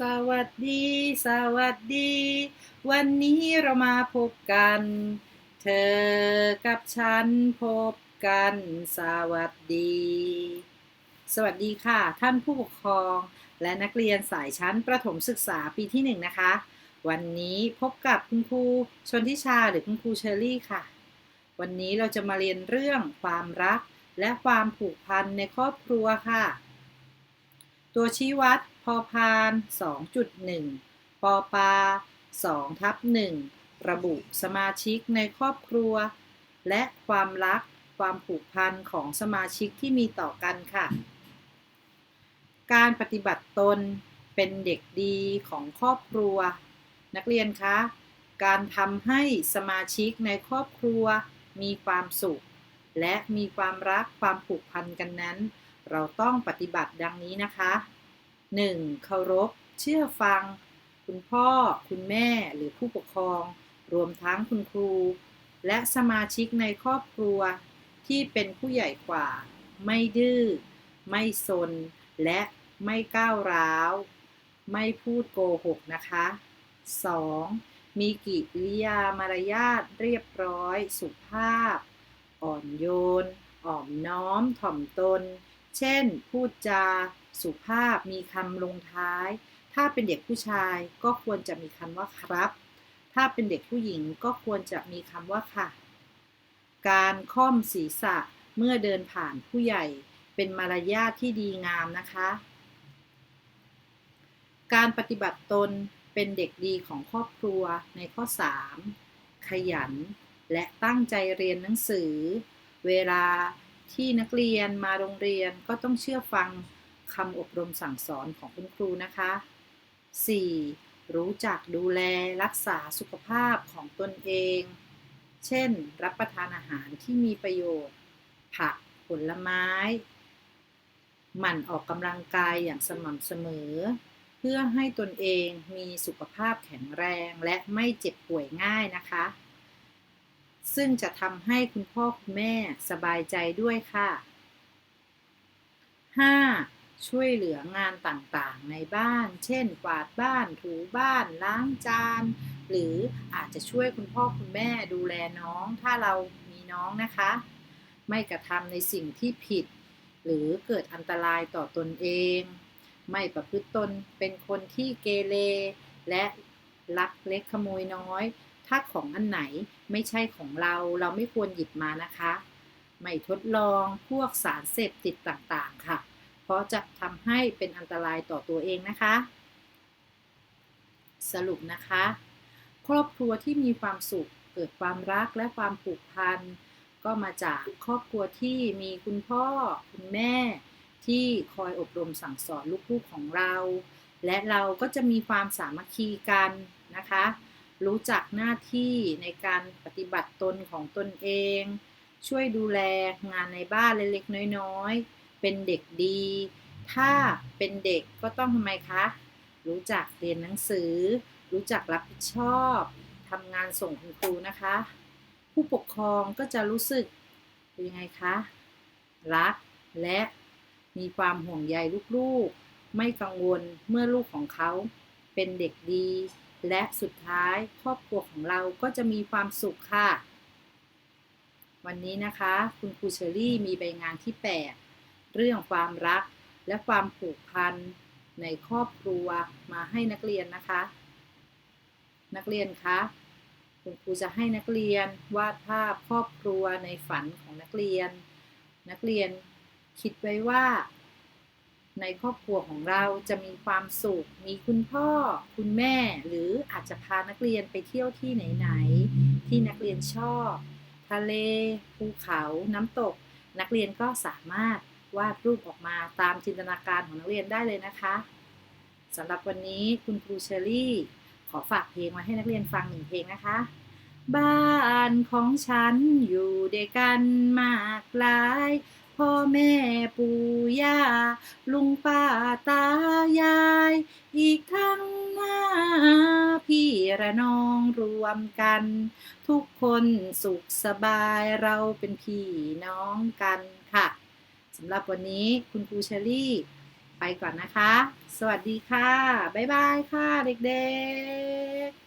สวัสดี สวัสดี วันนี้เรามาพบกัน เธอกับฉันพบกัน สวัสดี สวัสดีค่ะ ท่านผู้ปกครองและนักเรียนสายชั้นประถมศึกษาปีที่หนึ่งนะคะ วันนี้พบกับคุณครูชนทิชาหรือคุณครูเชอรี่ค่ะ วันนี้เราจะมาเรียนเรื่องความรักและความผูกพันในครอบครัวค่ะ ตัวชี้วัด พอพาน 2.1 ปอปา2ทับ1ระบุสมาชิกในครอบครัว และความรักความผูกพันของสมาชิกที่มีต่อกันค่ะ การปฏิบัติตนเป็นเด็กดีของครอบครัว นักเรียนคะ การทำให้สมาชิกในครอบครัว มีความสุข และมีความรักความผูกพันกันนั้น เราต้องปฏิบัติดังนี้นะคะ 1. เคารพ เชื่อฟัง คุณพ่อ คุณแม่ หรือผู้ปกครอง รวมทั้งคุณครู และสมาชิกในครอบครัว ที่เป็นผู้ใหญ่กว่า ไม่ดื้อ ไม่ซน และไม่ก้าวร้าว ไม่พูดโกหกนะคะ 2. มีกิริยามารยาทเรียบร้อย สุภาพ อ่อนโยน อ่อมน้อมถ่อมตน เช่น พูดจา สุภาพมีคำลงท้าย ถ้าเป็นเด็กผู้ชายก็ควรจะมีคำว่าครับ ถ้าเป็นเด็กผู้หญิงก็ควรจะมีคำว่าค่ะ การค่อมศีรษะเมื่อเดินผ่านผู้ใหญ่เป็นมารยาทที่ดีงามนะคะ การปฏิบัติตนเป็นเด็กดีของครอบครัวในข้อ 3 ขยัน และตั้งใจเรียนหนังสือ เวลา ที่นักเรียนมาโรงเรียนก็ต้องเชื่อฟังคำอบรมสั่งสอนของคุณครูนะคะ 4. รู้จักดูแลรักษาสุขภาพของตนเอง เช่น รับประทานอาหารที่มีประโยชน์ ผักผลไม้ หมั่นออกกำลังกายอย่างสม่ำเสมอ เพื่อให้ตนเองมีสุขภาพแข็งแรงและไม่เจ็บป่วยง่ายนะคะ ซึ่งจะทำให้คุณพ่อคุณแม่สบายใจด้วยค่ะ 5. ช่วยเหลืองานต่างๆ ในบ้าน เช่น กวาดบ้าน ถูบ้าน ล้างจาน หรืออาจจะช่วยคุณพ่อคุณแม่ดูแลน้อง ถ้าเรามีน้องนะคะ ไม่กระทำในสิ่งที่ผิด หรือเกิดอันตรายต่อตนเอง ไม่ประพฤติตนเป็นคนที่เกเร และลักเล็กขโมยน้อย ถ้าของอันไหนไม่ใช่ของเราเราไม่ควรหยิบมานะคะ ไม่ทดลองพวกสารเสพติดต่างๆค่ะ เพราะจะทำให้เป็นอันตรายต่อตัวเองนะคะ สรุปนะคะ ครอบครัวที่มีความสุขเกิดความรักและความผูกพันก็มาจากครอบครัวที่มีคุณพ่อคุณแม่ ที่คอยอบรมสั่งสอนลูกๆของเรา และเราก็จะมีความสามัคคีกันนะคะ รู้จักหน้าที่ในการปฏิบัติตนของตนเอง ช่วยดูแลงานในบ้านเล็กๆน้อยๆ เป็นเด็กดี ถ้าเป็นเด็กก็ต้องทำไมคะ รู้จักเรียนหนังสือ รู้จักรับผิดชอบทำงานส่งคุณครูนะคะ ผู้ปกครองก็จะรู้สึกเป็นยังไงคะ รักและมีความห่วงใยลูกๆ ไม่กังวลเมื่อลูกของเขาเป็นเด็กดี และสุดท้ายครอบครัวของเราก็จะมีความสุขค่ะ วันนี้นะคะ คุณครูเชอรี่มีใบงานที่ 8 เรื่องความรักและความผูกพันในครอบครัวมาให้นักเรียนนะคะ นักเรียนคะคุณครูจะให้นักเรียนวาดภาพครอบครัวในฝันของนักเรียน นักเรียนคิดไว้ว่า ในครอบครัวของเราจะมีความสุข มีคุณพ่อ คุณแม่ หรืออาจจะพานักเรียนไปเที่ยวที่ไหนๆ ที่นักเรียนชอบ ทะเล ภูเขา น้ำตก นักเรียนก็สามารถวาดรูปออกมาตามจินตนาการของนักเรียนได้เลยนะคะสำหรับวันนี้คุณครูเชอรี่ ขอฝากเพลงมาให้นักเรียนฟังหนึ่งเพลงนะคะ บ้านของฉันอยู่ด้วยกันมากหลาย พ่อแม่ปู่ย่าลุงป้าตายาย อีกทั้งหน้าพี่ระนองรวมกัน ทุกคนสุขสบายเราเป็นพี่น้องกันค่ะสำหรับวันนี้คุณครูเชอรี่ไปก่อนนะคะ สวัสดีค่ะ บ๊ายบายค่ะเด็กๆ